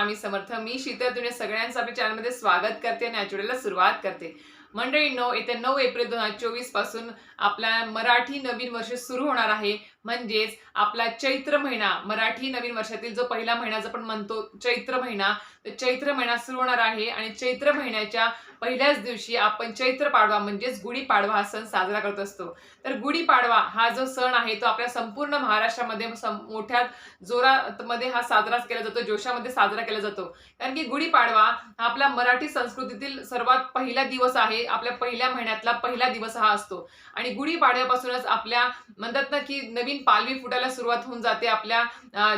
स्वामी समर्थ. मी शीतल तुने सगळ्यांचं आपल्या चॅनलमध्ये स्वागत करते आणि आठवड्याला सुरुवात करते. मंडळी नऊ येत्या नऊ एप्रिल दोन हजार चोवीसपासून आपला मराठी नवीन वर्ष सुरू होणार आहे. म्हणजेच आपला चैत्र महिना मराठी नवीन वर्षातील जो पहिला महिना जो आपण म्हणतो चैत्र महिना तर चैत्र महिना सुरू होणार आहे आणि चैत्र महिन्याच्या पहिल्याच दिवशी आपण चैत्र पाडवा म्हणजेच गुढीपाडवा हा सण साजरा करत असतो. तर गुढीपाडवा हा जो सण आहे तो आपल्या संपूर्ण महाराष्ट्रामध्ये मोठ्या जोरात मध्ये हा साजरा केला जातो जोशामध्ये साजरा केला जातो. कारण की गुढीपाडवा हा आपल्या मराठी संस्कृतीतील सर्वात पहिला दिवस आहे आपल्या पहिल्या महिन्यातला पहिला दिवस हा असतो. आणि गुढीपाडव्यापासूनच आपल्या म्हणतात ना की नवीन पालवी फुटायला सुरुवात होऊन जाते आपल्या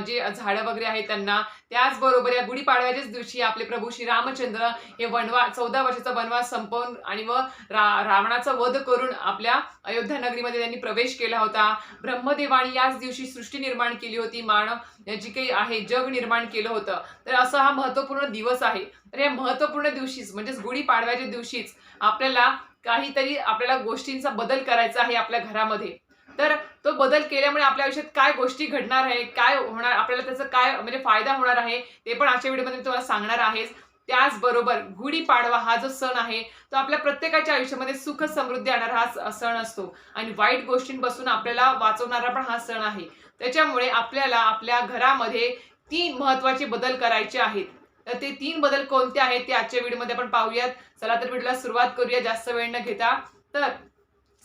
जे झाडं वगैरे आहेत त्यांना. त्याचबरोबर या गुढीपाडव्याच्याच दिवशी आपले प्रभू श्री रामचंद्र हे वनवा चौदा वर्षाचा वनवास संपवून आणि व रा रावणाचा वध करून आपल्या अयोध्या नगरीमध्ये त्यांनी प्रवेश केला होता. ब्रह्मदेवाने याच दिवशी सृष्टी निर्माण केली होती. मानव जी काही आहे जग निर्माण केलं होतं. तर असा हा महत्त्वपूर्ण दिवस आहे. तर या महत्त्वपूर्ण दिवशीच म्हणजेच गुढीपाडव्याच्या दिवशीच आपल्याला काहीतरी आपल्याला गोष्टींचा बदल करायचा आहे आपल्या घरामध्ये. तर तो बदल केल्यामुळे आपल्या आयुष्यात काय गोष्टी घडणार आहे काय होणार आपल्याला त्याचा काय म्हणजे फायदा होणार आहे ते पण आजच्या व्हिडिओमध्ये मी तुम्हाला सांगणार आहेच. त्याचबरोबर गुढीपाडवा हा जो सण आहे तो आपल्या प्रत्येकाच्या आयुष्यामध्ये सुख समृद्धी आणणारा हा सण असतो. आणि वाईट गोष्टींपासून आपल्याला वाचवणारा पण हा सण आहे. त्याच्यामुळे आपल्याला आपल्या घरामध्ये तीन महत्त्वाचे बदल करायचे आहेत. तर ते तीन बदल कोणते आहेत ते आजच्या व्हिडिओमध्ये आपण पाहूयात. चला तर व्हिडिओला सुरुवात करूया. जास्त वेळ न घेता. तर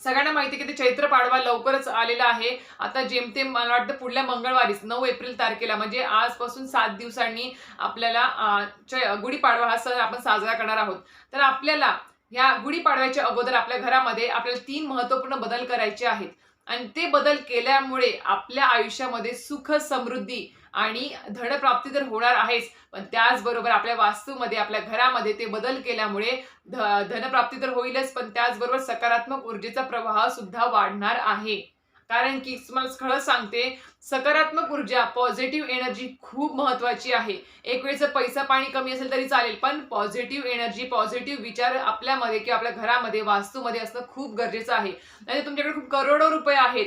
सगळ्यांना माहिती आहे की ते चैत्र पाडवा लवकरच आलेला आहे. आता जेमतेम मला वाटतं पुढल्या मंगळवारीच नऊ एप्रिल तारखेला म्हणजे आजपासून सात दिवसांनी आपल्याला गुढीपाडवा हा सण आपण साजरा करणार आहोत. तर आपल्याला ह्या गुढीपाडव्याच्या अगोदर आपल्या घरामध्ये आपल्याला तीन महत्त्वपूर्ण बदल करायचे आहेत. आणि ते बदल केल्यामुळे आपल्या आयुष्यामध्ये सुख समृद्धी आणि धनप्राप्ती तर होणार आहेच पण त्याचबरोबर आपल्या वास्तूमध्ये आपल्या घरामध्ये ते बदल केल्यामुळे ध- धनप्राप्ती तर होईलच पण त्याचबरोबर सकारात्मक ऊर्जेचा प्रवाह सुद्धा वाढणार आहे. कारण की तुम्हाला खरंच सांगते सकारात्मक ऊर्जा पॉझिटिव्ह एनर्जी खूप महत्वाची आहे. एक वेळेचं पैसा पाणी कमी असेल तरी चालेल पण पॉझिटिव्ह एनर्जी पॉझिटिव्ह विचार आपल्यामध्ये किंवा आपल्या घरामध्ये वास्तूमध्ये असणं खूप गरजेचं आहे. आणि तुमच्याकडे खूप करोडो रुपये आहेत.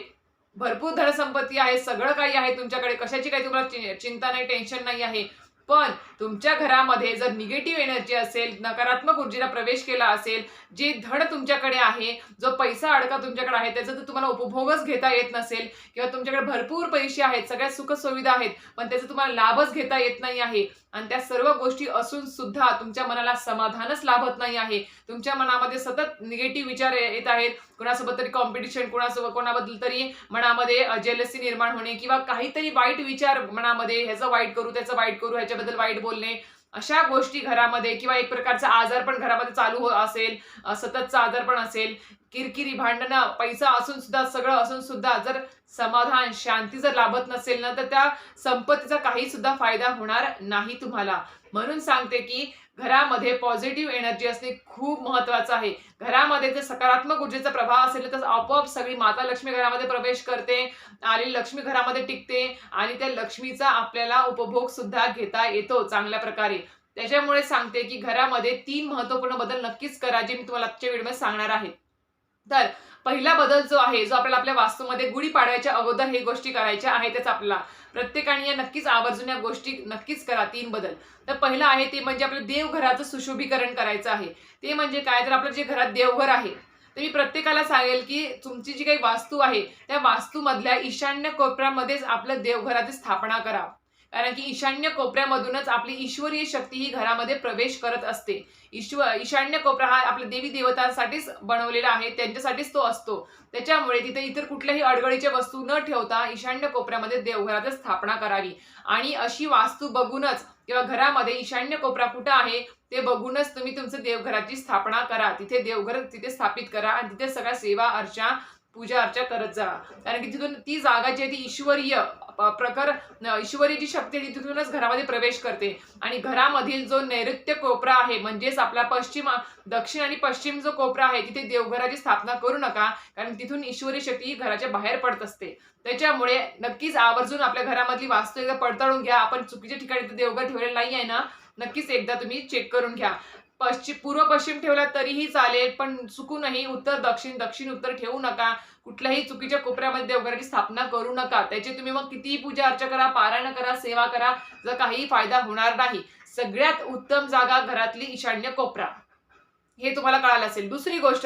भरपूर धनसंपत्ती आहे सगळं काही आहे तुमच्याकडे. कशाची काही तुम्हाला चि- चिंता नाही टेन्शन नाही आहे. पण तुमच्या घरामध्ये जर निगेटिव्ह एनर्जी असेल नकारात्मक ऊर्जेला प्रवेश केला असेल जे धड तुमच्याकडे आहे जो पैसा अडका तुमच्याकडे आहे त्याचा तर तुम्हाला उपभोगच घेता येत नसेल किंवा तुमच्याकडे भरपूर पैसे आहेत सगळ्या सुखसुविधा आहेत पण त्याचा तुम्हाला लाभच घेता येत नाही आहे. आणि त्या सर्व गोष्टी असून सुद्धा तुमच्या मनाला समाधानच लाभत नाही आहे. तुमच्या मनामध्ये सतत निगेटिव्ह विचार येत आहेत. कोणासोबत तरी कॉम्पिटिशन कोणासोबत कोणाबद्दल तरी मनामध्ये जेलसी निर्माण होणे किंवा काहीतरी वाईट विचार मनामध्ये ह्याचं वाईट करू त्याचं वाईट करू ह्याच्याबद्दल वाईट बोलणे. अशा गोष्टी घरामध्ये किंवा एक प्रकारचा आजार पण घरामध्ये चालू हो असेल अ, सततचा आजार पण असेल किरकिरी भांडणं पैसा असून सुद्धा सगळं असून सुद्धा जर समाधान शांती जर लाभत नसेल ना तर त्या संपत्तीचा काही सुद्धा फायदा होणार नाही तुम्हाला. म्हणून सांगते की घरामध्ये पॉझिटिव्ह एनर्जी असणे खूप महत्वाचं आहे. घरामध्ये जर सकारात्मक ऊर्जेचा प्रभाव असेल तर आपोआप सगळी माता लक्ष्मी घरामध्ये प्रवेश करते आणि लक्ष्मी घरामध्ये टिकते आणि त्या लक्ष्मीचा आपल्याला उपभोग सुद्धा घेता येतो चांगल्या प्रकारे. त्याच्यामुळे सांगते की घरामध्ये तीन महत्त्वपूर्ण बदल नक्कीच करा जे मी तुम्हाला आजच्या व्हिडिओमध्ये सांगणार आहे. तर पहिला बदल जो आहे जो आपल्याला आपल्या वास्तूमध्ये गुढीपाडव्याच्या अगोदर हे गोष्टी करायच्या आहेतच आपल्याला प्रत्येकाने या नक्कीच आवर्जून या गोष्टी नक्कीच करा तीन बदल. तर पहिलं आहे ते म्हणजे आपलं देवघराचं सुशोभीकरण करायचं आहे. ते म्हणजे काय? तर आपलं जे घरात देवघर आहे तर मी प्रत्येकाला सांगेल की तुमची जी काही वास्तू आहे त्या वास्तूमधल्या ईशान्य कोपऱ्यामध्येच आपलं देवघराची स्थापना करा. कारण की ईशान्य कोपऱ्यामधूनच आपली ईश्वरीय शक्ती ही घरामध्ये प्रवेश करत असते. ईश्वर ईशान्य कोपरा हा आपल्या देवी देवतांसाठीच बनवलेला आहे त्यांच्यासाठीच तो असतो. त्याच्यामुळे तिथे इतर कुठल्याही अडगळीच्या वस्तू न ठेवता ईशान्य कोपऱ्यामध्ये देवघरातच स्थापना करावी. आणि अशी वास्तू बघूनच किंवा घरामध्ये ईशान्य कोपरा कुठं आहे ते बघूनच तुम्ही तुमचं देवघराची स्थापना करा. तिथे देवघर तिथे स्थापित करा आणि तिथे सगळ्या सेवा अर्चा पूजा अर्चा करत जा. कारण की तिथून ती जागा जी आहे ती ईश्वरीय प- प्रकार ईश्वरी जी शक्ती आहे ती तिथूनच घरामध्ये प्रवेश करते. आणि घरामधील जो नैऋत्य कोपरा आहे म्हणजेच आपला पश्चिम दक्षिण आणि पश्चिम जो कोपरा आहे तिथे देवघराची स्थापना करू नका. कारण तिथून ईश्वरी शक्ती ही घराच्या बाहेर पडत असते. त्याच्यामुळे नक्कीच आवर्जून आपल्या घरामधली वास्तू एकदा पडताळून घ्या. आपण चुकीच्या ठिकाणी देवघर ठेवलेलं नाही आहे ना. नक्कीच एकदा तुम्ही चेक करून घ्या. पश्चिम पूर्व पश्चिम ठेवला तरीही चालेल पण चुकूनही उत्तर दक्षिण दक्षिण उत्तर ठेवू नका. कुठल्याही चुकीच्या कोपऱ्यामध्ये देवघराची स्थापना करू नका. त्याची तुम्ही मग कितीही पूजा अर्चा करा पारायण करा सेवा करा जर काहीही फायदा होणार नाही. सगळ्यात उत्तम जागा घरातली ईशान्य कोपरा. हे तुम्हाला कळालं असेल. दुसरी गोष्ट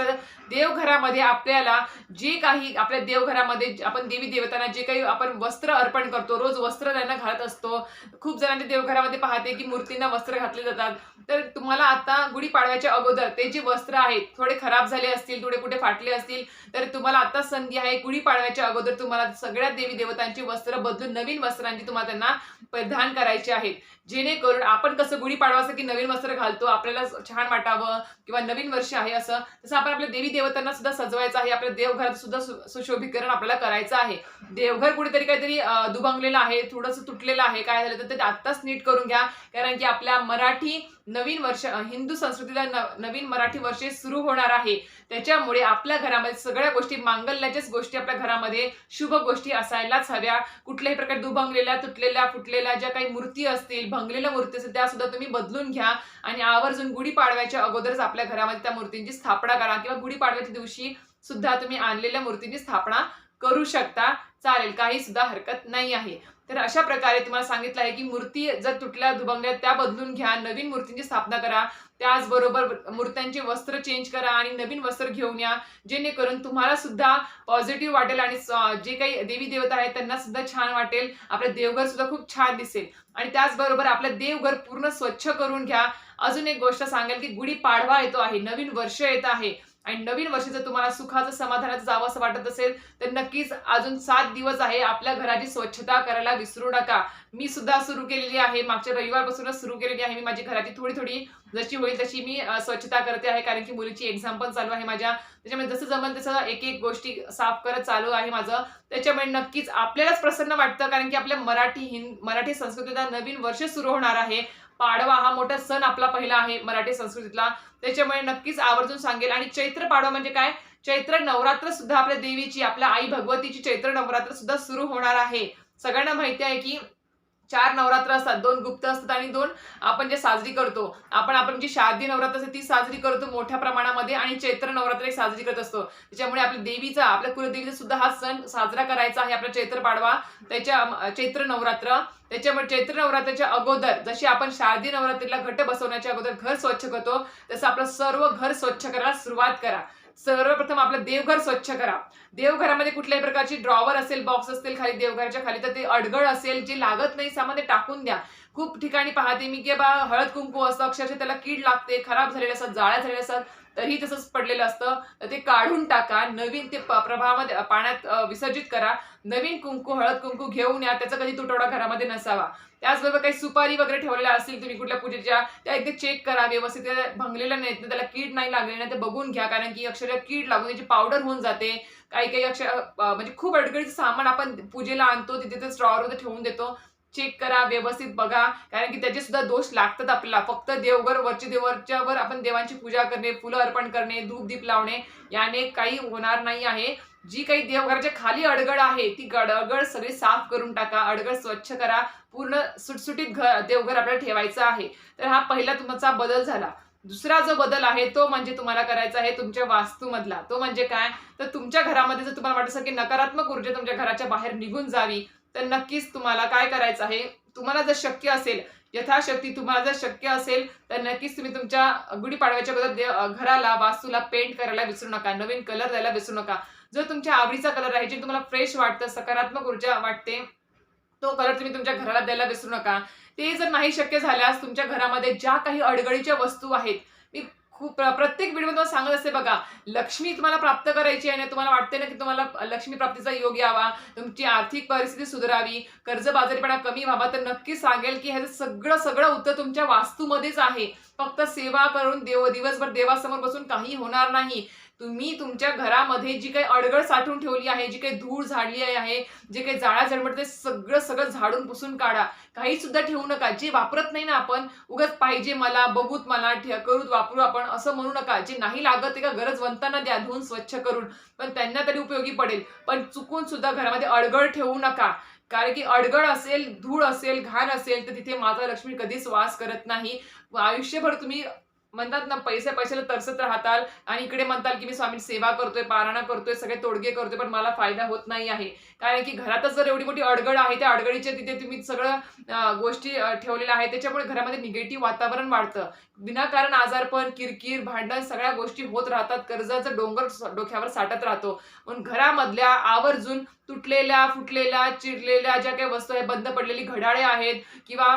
देवघरामध्ये आपल्याला जे काही आपल्या देवघरामध्ये आपण देवी देवतांना जे काही आपण वस्त्र अर्पण करतो रोज वस्त्र त्यांना घालत असतो. खूप जणांच्या देवघरामध्ये पाहते की मूर्तींना वस्त्र घातले जातात. तर तुम्हाला आता गुढीपाडव्याच्या अगोदर ते जे वस्त्र आहेत थोडे खराब झाले असतील थोडे कुठे फाटले असतील तर तुम्हाला आता संधी आहे. गुढीपाडव्याच्या अगोदर तुम्हाला सगळ्या देवी देवतांची वस्त्र बदलून नवीन वस्त्रांची तुम्हाला त्यांना परिधान करायचे आहेत. जेणेकरून आपण कसं गुढीपाडवा असं की नवीन वस्त्र घालतो आपल्याला छान वाटावं किंवा नवीन वर्ष आहे असं तसं आपण आपल्या देवी देवतांना सुद्धा सजवायचं आहे. आपल्या देवघरात सुद्धा सु- सुशोभीकरण आपल्याला करायचं आहे. देवघर कुठेतरी काहीतरी दुभंगलेलं आहे थोडंसं तुटलेलं आहे काय झालं तर ते आत्ताच नीट करून घ्या. कारण की आपल्या मराठी नवीन वर्ष हिंदू संस्कृतीला न- नवीन मराठी वर्ष सुरू होणार आहे. त्याच्यामुळे आपल्या घरामध्ये सगळ्या गोष्टी मांगल्याच्याच गोष्टी आपल्या घरामध्ये शुभ गोष्टी असायलाच हव्या. कुठल्याही प्रकारे दुभंगलेल्या तुटलेल्या फुटलेल्या ज्या काही मूर्ती असतील भंगलेल्या मूर्ती असतील त्या सुद्धा तुम्ही बदलून घ्या आणि आवर्जून गुढीपाडव्याच्या अगोदरच आपल्या घरामध्ये त्या मूर्तींची स्थापना करा किंवा गुढीपाडव्याच्या दिवशी सुद्धा तुम्ही आणलेल्या मूर्तींची स्थापना करू शकता. चालेल काही सुद्धा हरकत नाही आहे. तर अशा प्रकारे तुम्हाला सांगितलं आहे की मूर्ती जर तुटल्या दुभंगल्या त्या बदलून घ्या. नवीन मूर्तींची स्थापना करा. त्याचबरोबर मूर्त्यांचे वस्त्र चेंज करा आणि नवीन वस्त्र घेऊन या. जेणेकरून तुम्हाला सुद्धा पॉझिटिव्ह वाटेल आणि जे काही देवी देवता आहेत त्यांना सुद्धा छान वाटेल. आपलं देवघर सुद्धा खूप छान दिसेल. आणि त्याचबरोबर आपलं देवघर पूर्ण स्वच्छ करून घ्या. अजून एक गोष्ट सांगेल की गुढी पाडवा येतो आहे. नवीन वर्ष येत आहे. आणि नवीन वर्ष जर तुम्हाला सुखाचं समाधानाचं जावं असं वाटत असेल तर नक्कीच अजून सात दिवस आहे. आपल्या घराची स्वच्छता करायला विसरू नका. मी सुद्धा सुरू केलेली आहे. मागच्या रविवारपासूनच सुरू केलेली आहे मी माझी घराची थोडी थोडी जशी होईल तशी मी स्वच्छता करते आहे. कारण की मुलीची एक्झाम पण चालू आहे माझ्या. त्याच्यामुळे जसं जमल तसं एक एक गोष्टी साफ करत चालू आहे माझं. त्याच्यामुळे नक्कीच आपल्यालाच प्रसन्न वाटतं. कारण की आपल्या मराठी हिंद मराठी संस्कृतीचा नवीन वर्ष सुरू होणार आहे. पाडवा हा मोठा सण आपला पहिला आहे मराठी संस्कृतीतला. त्याच्यामुळे नक्कीच आवर्जून सांगेल. आणि चैत्र पाडवा म्हणजे काय? चैत्र नवरात्र सुद्धा आपल्या देवीची आपल्या आई भगवतीची चैत्र नवरात्र सुद्धा सुरू होणार आहे. सगळ्यांना माहिती आहे की चार नवरात्र असतात दोन गुप्त असतात आणि दोन आपण जे साजरी करतो. आपण आपण जी शारदीय नवरात्र असते ती साजरी करतो मोठ्या प्रमाणामध्ये आणि चैत्र नवरात्र साजरी करत असतो. त्याच्यामुळे आपल्या देवीचा आपल्या कुलदेवीचा सुद्धा हा सण साजरा करायचा आहे आपला चैत्र पाडवा त्याच्या चैत्र नवरात्र. त्याच्यामुळे चैत्र नवरात्राच्या अगोदर जशी आपण शारदीय नवरात्रीला घट बसवण्याच्या अगोदर घर स्वच्छ करतो तसं आपलं सर्व घर स्वच्छ करायला सुरुवात करा. सर्वप्रथम आपलं देवघर स्वच्छ करा. देवघरामध्ये कुठल्याही प्रकारची ड्रॉवर असेल बॉक्स असतील खाली देवघराच्या खाली तर ते अडगळ असेल जे लागत नाही सामान ते टाकून द्या. खूप ठिकाणी पाहते मी की बा हळद कुंकू असतं अक्षरशः त्याला कीड लागते खराब झालेले असतात जाळ्या झालेल्या असतात तरी तसंच पडलेलं असतं. तर ते काढून टाका नवीन ते प्रभावामध्ये पाण्यात विसर्जित करा. नवीन कुंकू हळद कुंकू घेऊन या त्याचा कधी तुटवडा घरामध्ये नसावा. त्याचबरोबर काही सुपारी वगैरे ठेवलेल्या असतील तुम्ही कुठल्या पूजेच्या त्या एकदा चेक करा व्यवस्थित त्या भंगलेल्या नाहीत त्याला कीड नाही लागलेली नाही ते बघून घ्या कारण की अक्षरशः कीड लागून त्याची पावडर होऊन जाते. काही काही अक्षर म्हणजे खूप अडगडीचं सामान आपण पूजेला आणतो तिथे ते स्ट्रॉवरमध्ये ठेवून देतो. चेक करा व्यवस्थित बघा. कारण की त्याचे सुद्धा दोष लागतात आपल्याला. फक्त देवघर वरच्या देवरच्यावर आपण देवांची पूजा करणे फुलं अर्पण करणे धूप दीप लावणे याने काही होणार नाही आहे. जी काही देवघराच्या खाली अडगळ आहे ती गडगड अडगळ सगळी साफ करून टाका अडगळ स्वच्छ करा. पूर्ण सुटसुटीत घर देवघर आपल्याला ठेवायचं आहे. तर हा पहिला तुमचा बदल झाला. दुसरा जो बदल आहे तो म्हणजे तुम्हाला करायचा आहे तुमच्या वास्तूमधला. तो म्हणजे काय? तर तुमच्या घरामध्ये जर तुम्हाला वाटत असेल की नकारात्मक ऊर्जा तुमच्या घराच्या बाहेर निघून जावी तर नक्कीच तुम्हाला काय करायचं आहे? तुम्हाला जर शक्य असेल यथाशक्ती तुम्हाला जर शक्य असेल तर नक्कीच तुम्ही तुमच्या गुढीपाडव्याच्या अगोदर घराला वास्तूला पेंट करायला विसरू नका नवीन कलर द्यायला विसरू नका. जो तुमच्या आवडीचा कलर आहे जे तुम्हाला फ्रेश वाटतं सकारात्मक ऊर्जा वाटते तो कलर तुम्ही तुमच्या घराला द्यायला विसरू नका. ते जर नाही शक्य झाल्यास तुमच्या घरामध्ये ज्या काही अडगळीच्या वस्तू आहेत खूप प्र- प्रत्येक व्हिडिओ तुम्हाला सांगत असते बघा लक्ष्मी तुम्हाला प्राप्त करायची आहे आणि तुम्हाला वाटते ना की तुम्हाला लक्ष्मी प्राप्तीचा योग यावा तुमची आर्थिक परिस्थिती सुधारावी कर्जबाजारीपणा कमी व्हावा तर नक्की सांगेल की ह्याचं सगळं सगळं उत्तर तुमच्या वास्तूमध्येच आहे. फक्त सेवा करून देव दिवसभर देवासमोर बसून काही होणार नाही. तुम्ही तुमच्या घरामध्ये जी काही अडगळ साठवून ठेवली आहे जी काही धूळ झाडली आहे जे काही जाळा जळमट ते सगळं सगळं झाडून पुसून काढा. काही सुद्धा ठेवू नका. जे वापरत नाही ना आपण उगाच पाहिजे मला बघूत मला ठे- करूत वापरू आपण असं म्हणू नका. जे नाही लागत ते का गरजवंतांना द्या धुवून स्वच्छ करून. पण त्यांना तरी उपयोगी पडेल. पण चुकून सुद्धा घरामध्ये अडगळ ठेवू नका. कारण की अडगळ असेल धूळ असेल घाण असेल तर तिथे माता लक्ष्मी कधीच वास करत नाही. आयुष्यभर तुम्ही म्हणतात ना पैसे पैशाला तरसत राहताल आणि इकडे म्हणताल की मी स्वामी सेवा करतोय पारायण करतोय सगळे तोडगे करतोय पण मला फायदा होत नाही आहे. कारण की घरातच जर एवढी मोठी अडगड आहे त्या अडगडीच्या तिथे तुम्ही सगळं गोष्टी ठेवलेल्या आहेत. त्याच्यामुळे घरामध्ये निगेटिव्ह वातावरण वाढतं. विनाकारण आजारपण किरकिर भांडण सगळ्या गोष्टी होत राहतात. कर्जाचं डोंगर डोक्यावर साठत राहतो. म्हणून घरामधल्या आवर्जून तुटलेल्या फुटलेल्या चिरलेल्या ज्या काही वस्तू आहेत बंद पडलेली घड्याळे आहेत किंवा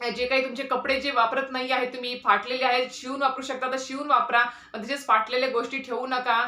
जे काही तुमचे कपडे जे वापरत नाही आहेत तुम्ही फाटलेले आहेत शिवून वापरू शकता तर शिवून वापरा. पण तसेच फाटलेल्या गोष्टी ठेवू नका.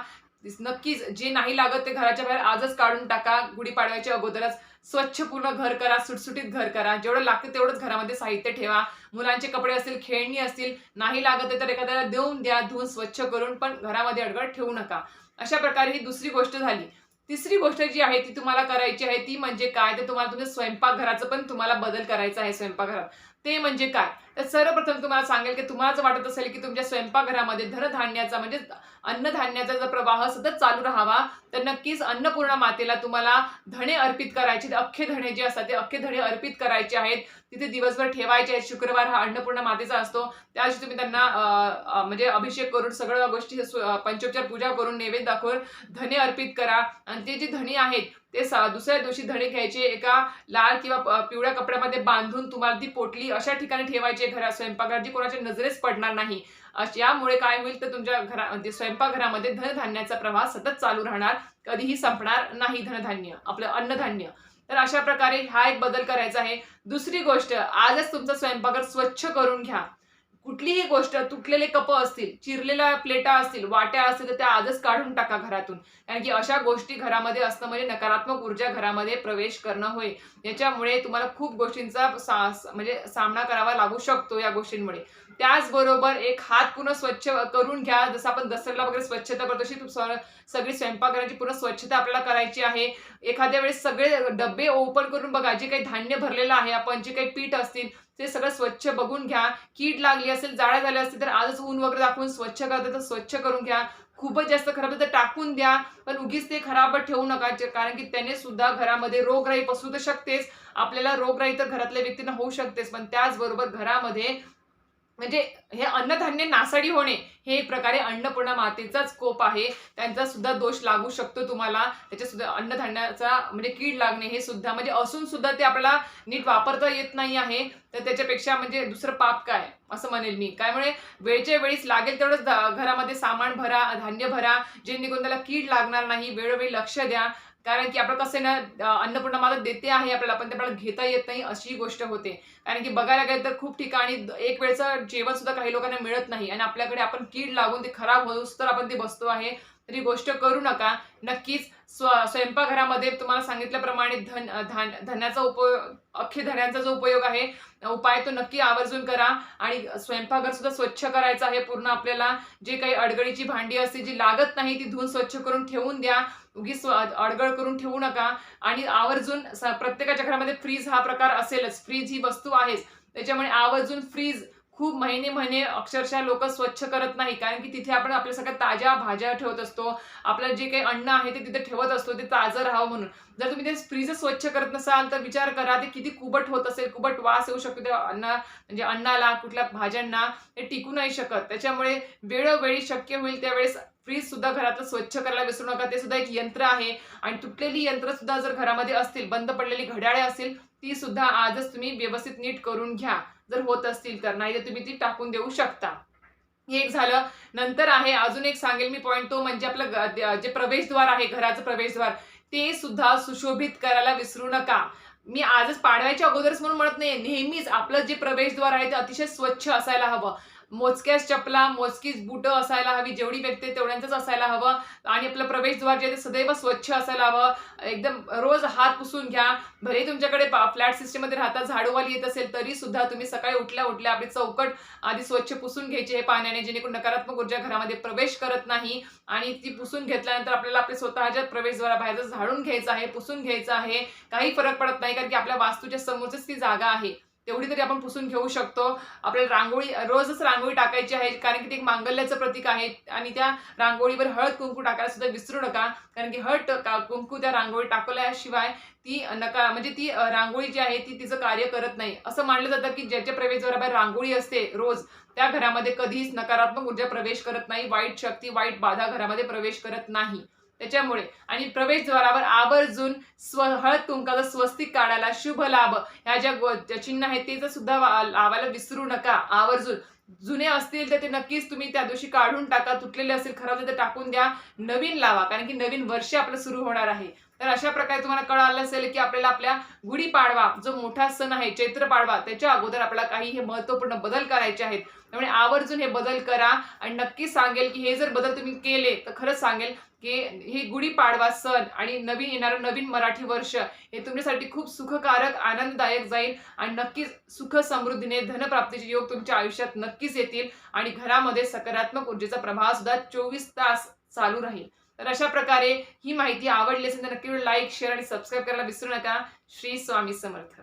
नक्कीच जे नाही लागत ते घराच्या बाहेर आजच काढून टाका गुढीपाडव्याच्या अगोदरच. स्वच्छ पूर्ण घर करा सुटसुटीत घर करा. जेवढं लागतं तेवढंच घरामध्ये साहित्य ठेवा. मुलांचे कपडे असतील खेळणी असतील नाही लागत तर एखाद्याला देऊन द्या धुवून स्वच्छ करून पण घरामध्ये अडगड ठेवू नका. अशा प्रकारे ही दुसरी गोष्ट झाली. तिसरी गोष्ट जी आहे ती तुम्हाला करायची आहे ती म्हणजे काय? तर तुम्हाला तुमच्या स्वयंपाकघराचं पण तुम्हाला बदल करायचा आहे स्वयंपाकघरात. ते म्हणजे काय? तर सर्वप्रथम तुम्हाला सांगेल की तुम्हाला जर वाटत असेल की तुमच्या स्वयंपाकघरामध्ये धनधान्याचा म्हणजे अन्नधान्याचा जर प्रवाह सतत चालू राहावा तर नक्कीच अन्नपूर्णा मातेला तुम्हाला धणे अर्पित करायचे अख्खे धणे जे असतात ते अख्खे धणे अर्पित करायचे आहेत. तिथे दिवसभर ठेवायचे आहेत. शुक्रवार हा अन्नपूर्णा मातेचा असतो. त्या दिवशी तुम्ही त्यांना म्हणजे अभिषेक करून सगळ्या गोष्टी पंचोपचार पूजा करून नैवेद्य दाखवून धणे अर्पित करा. आणि ते जे धणे आहेत ते सा- दुसऱ्या दिवशी धणे घ्यायचे. एका लाल किंवा पिवळ्या कपड्यामध्ये बांधून तुम्हाला ती पोटली अशा ठिकाणी ठेवायची आहे घरात स्वयंपाकघरात जी कोणाच्या नजरेस पडणार नाही यामुळे काय होईल तर तुमच्या घरा म्हणजे स्वयंपाकघरामध्ये धनधान्याचा प्रवाह सतत चालू राहणार कधीही संपणार नाही धनधान्य आपलं अन्नधान्य. तर अशा प्रकारे हा एक बदल करायचा आहे. दुसरी गोष्ट आजच तुमचा स्वयंपाकघर स्वच्छ करून घ्या. कुठलीही गोष्ट तुटलेले कप असतील चिरलेल्या प्लेटा असतील वाट्या असतील तर त्या आजच काढून टाका घरातून. कारण की अशा गोष्टी घरामध्ये असणं म्हणजे नकारात्मक ऊर्जा घरामध्ये प्रवेश करणं होय. याच्यामुळे तुम्हाला खूप गोष्टींचा सा- म्हणजे सामना करावा लागू शकतो या गोष्टींमुळे. त्याचबरोबर एक हात पूर्ण स्वच्छ करून घ्या. जसं आपण दसऱ्याला वगैरे स्वच्छता करतो तशी तू सगळी स्वयंपाकघराची पूर्ण स्वच्छता आपल्याला करायची आहे. एखाद्या वेळेस सगळे डबे ओपन करून बघा जे काही धान्य भरलेलं आहे आपण जे काही पीठ असतील ते सगळं स्वच्छ बघून घ्या. कीड लागली असेल जाळ्या झाल्या असतील तर आजच ऊन वगैरे दाखवून स्वच्छ करतात तर स्वच्छ करून घ्या. खूपच जास्त खराब तर टाकून द्या. पण उगीच ते खराब ठेवू नका कारण की त्याने सुद्धा घरामध्ये रोगराई पसरू तर शकतेच. आपल्याला रोगराई तर घरातल्या व्यक्तींना होऊ शकतेच पण त्याचबरोबर घरामध्ये म्हणजे हे अन्नधान्य नासाडी होणे हे एक प्रकारे अन्नपूर्णा मातेचाच कोप आहे. त्यांचा सुद्धा दोष लागू शकतो तुम्हाला. त्याच्या सुद्धा अन्नधान्याचा म्हणजे कीड लागणे हे सुद्धा म्हणजे असून सुद्धा ते आपल्याला नीट वापरता येत नाही आहे. तर त्याच्यापेक्षा म्हणजे दुसरं पाप काय? असं म्हणेल मी. त्यामुळे वेळच्या वेळीच लागेल तेवढंच घरामध्ये सामान भरा धान्य भरा. जेणेकरून त्याला कीड लागणार नाही. वेळोवेळी लक्ष द्या. कारण की आपण कसं आहे ना अन्नपूर्णा माता देते आहे आपल्याला पण ते आपल्याला घेता येत नाही अशी गोष्ट होते. कारण की बघायला गेलं तर खूप ठिकाणी एक वेळचं जेवण सुद्धा काही लोकांना मिळत नाही. आणि आपल्याकडे आपण कीड लागून ते खराब होऊस तर आपण ते बसतो आहे. तर ही गोष्ट करू नका. नक्कीच स्व स्वयंपाकघरामध्ये तुम्हाला सांगितल्याप्रमाणे धन धान धन्याचा उपयोग अख्खे धन्याचा जो उपयोग आहे उपाय तो नक्की आवर्जून करा. आणि स्वयंपाकघर सुद्धा स्वच्छ करायचं आहे. पूर्ण आपल्याला जे काही अडगळीची भांडी असते जी लागत नाही ती धुवून स्वच्छ करून ठेवून द्या. उगीच अडगळ करून ठेवू नका. आणि आवर्जून प्रत्येकाच्या घरामध्ये फ्रीज हा प्रकार असेलच. फ्रीज ही वस्तू आहेच. त्याच्यामुळे आवर्जून फ्रीज खूप महिने महिने अक्षरशः लोक स्वच्छ करत नाही. कारण की तिथे आपण आपल्या सगळ्या ताज्या भाज्या ठेवत असतो. आपलं जे काही अन्न आहे ते तिथे ठेवत असतो. ते ताजं राहावं म्हणून. जर तुम्ही ते फ्रीज स्वच्छ करत नसाल तर विचार करा ते किती कुबट होत असेल कुबट वास येऊ शकतो त्या अन्न म्हणजे अन्नाला कुठल्या भाज्यांना ते टिकू नाही शकत. त्याच्यामुळे वेळोवेळी शक्य होईल त्यावेळेस फ्रीज सुद्धा घरातलं स्वच्छ करायला विसरू नका. ते सुद्धा एक यंत्र आहे. आणि तुटलेली यंत्र सुद्धा जर घरामध्ये असतील बंद पडलेली घड्याळे असतील ती सुद्धा आजच तुम्ही व्यवस्थित नीट करून घ्या. जर होत असतील तर नाही तर तुम्ही ती टाकून देऊ शकता. हे एक झालं. नंतर आहे अजून एक सांगेल मी पॉईंट तो म्हणजे आपलं जे प्रवेशद्वार आहे घराचं प्रवेशद्वार ते सुद्धा सुशोभित करायला विसरू नका. मी आजच पाडव्याच्या अगोदरच म्हणून म्हणत नाही नेहमीच आपलं जे प्रवेशद्वार आहे ते अतिशय स्वच्छ असायला हवं. मोजक्याच चपला मोजकीच बुटं असायला हवी जेवढी व्यक्ती आहे तेवढ्यांचंच असायला हवं. आणि आपलं प्रवेशद्वार जे आहे ते सदैव स्वच्छ असायला हवं. एकदम रोज हात पुसून घ्या. भले तुमच्याकडे फ्लॅट सिस्टीममध्ये राहता झाडूवाली येत असेल तरी सुद्धा तुम्ही सकाळी उठल्या उठल्या आपली चौकट आधी स्वच्छ पुसून घ्यायची हे पाण्याने जेणेकरून नकारात्मक ऊर्जा घरामध्ये प्रवेश करत नाही. आणि ती पुसून घेतल्यानंतर आपल्याला आपल्या स्वतःच्या प्रवेशद्वाराबाहेरच झाडून घ्यायचं आहे पुसून घ्यायचं आहे. काही फरक पडत नाही कारण की आपल्या वास्तूच्या समोरच ती जागा आहे. तेवढी तरी आपण पुसून घेऊ शकतो. आपल्याला रांगोळी रोजच रांगोळी टाकायची आहे कारण की ते एक मांगल्याचं प्रतीक आहे. आणि त्या रांगोळीवर हळद कुंकू टाकायला सुद्धा विसरू नका कारण की हळद का- कुंकू त्या रांगोळी टाकल्याशिवाय ती नका म्हणजे ती रांगोळी जी आहे ती तिचं कार्य करत नाही. असं मानलं जातं की ज्याच्या प्रवेशद्वाराबाहेर रांगोळी असते रोज त्या घरामध्ये कधीच नकारात्मक ऊर्जा प्रवेश करत नाही वाईट शक्ती वाईट बाधा घरामध्ये प्रवेश करत नाही. त्याच्यामुळे. आणि प्रवेशद्वारावर आवर्जून स्व हळद कुंकाचा स्वस्तिक काढायला शुभ लाभ. ह्या ज्या चिन्ह आहेत ते जर सुद्धा लावायला विसरू नका. आवर्जून. जुने असतील तर ते नक्कीच तुम्ही त्या दिवशी काढून टाका. तुटलेले असेल खराब तर टाकून द्या. नवीन लावा. कारण की नवीन वर्ष आपलं सुरू होणार आहे. तर अशा प्रकारे तुम्हाला कळालं असेल की आपल्याला आपल्या गुढीपाडवा जो मोठा सण आहे चैत्र पाडवा त्याच्या अगोदर आपल्याला काही हे महत्त्वपूर्ण बदल करायचे आहेत. त्यामुळे आवर्जून हे बदल करा. आणि नक्की सांगेल की हे जर बदल तुम्ही केले तर खरंच सांगेल की हे गुढीपाडवा सण आणि नवीन येणारं नवीन मराठी वर्ष हे तुमच्यासाठी खूप सुखकारक आनंददायक जाईल आणि नक्कीच सुख समृद्धीने धनप्राप्तीचे योग तुमच्या आयुष्यात नक्कीच येतील आणि घरामध्ये सकारात्मक ऊर्जेचा प्रभाव सुद्धा चोवीस तास चालू राहील. तर अशा प्रकारे ही माहिती आवडली असेल तर नक्की लाईक शेअर आणि सबस्क्राईब करायला विसरू नका. श्री स्वामी समर्थ.